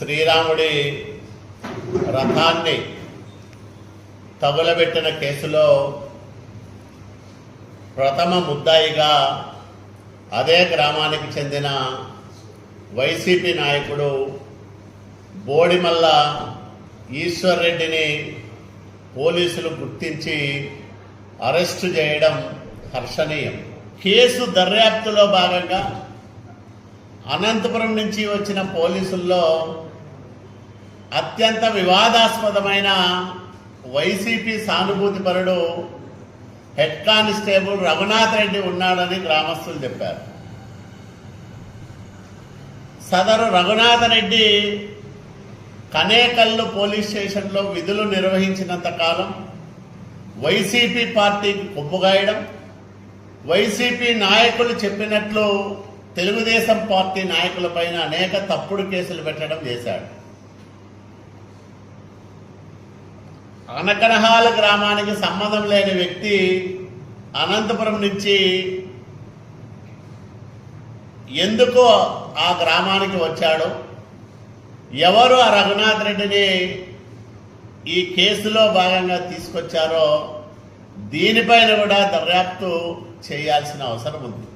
శ్రీరాముడి రథాన్ని తగులబెట్టిన కేసులో ప్రథమ ముద్దాయిగా అదే గ్రామానికి చెందిన వైసీపీ నాయకుడు బోడిమల్ల ఈశ్వర్ రెడ్డిని పోలీసులు గుర్తించి అరెస్టు చేయడం హర్షణీయం. కేసు దర్యాప్తులో భాగంగా అనంతపురం నుంచి వచ్చిన పోలీసుల్లో అత్యంత వివాదాస్పదమైన వైసీపీ సానుభూతిపరుడు హెడ్ కానిస్టేబుల్ రఘునాథ్ రెడ్డి ఉన్నాడని గ్రామస్తులు చెప్పారు. సదరు రఘునాథ రెడ్డి కనేకల్లు పోలీస్ స్టేషన్లో విధులు నిర్వహించినంత కాలం వైసీపీ పార్టీకి కొప్పుగాయడం వైసీపీ నాయకులు చెప్పినట్లు తెలుగుదేశం పార్టీ నాయకులపైన అనేక తప్పుడు కేసులు పెట్టడం చేశాడు. అనకనహాల గ్రామానికి సంబంధం లేని వ్యక్తి అనంతపురం నుంచి ఎందుకు ఆ గ్రామానికి వచ్చాడు. ఎవరు ఆ రఘునాథ్ రెడ్డిని ఈ కేసులో భాగంగా తీసుకొచ్చారో దీనిపైన కూడా దర్యాప్తు చేయాల్సిన అవసరం ఉంది.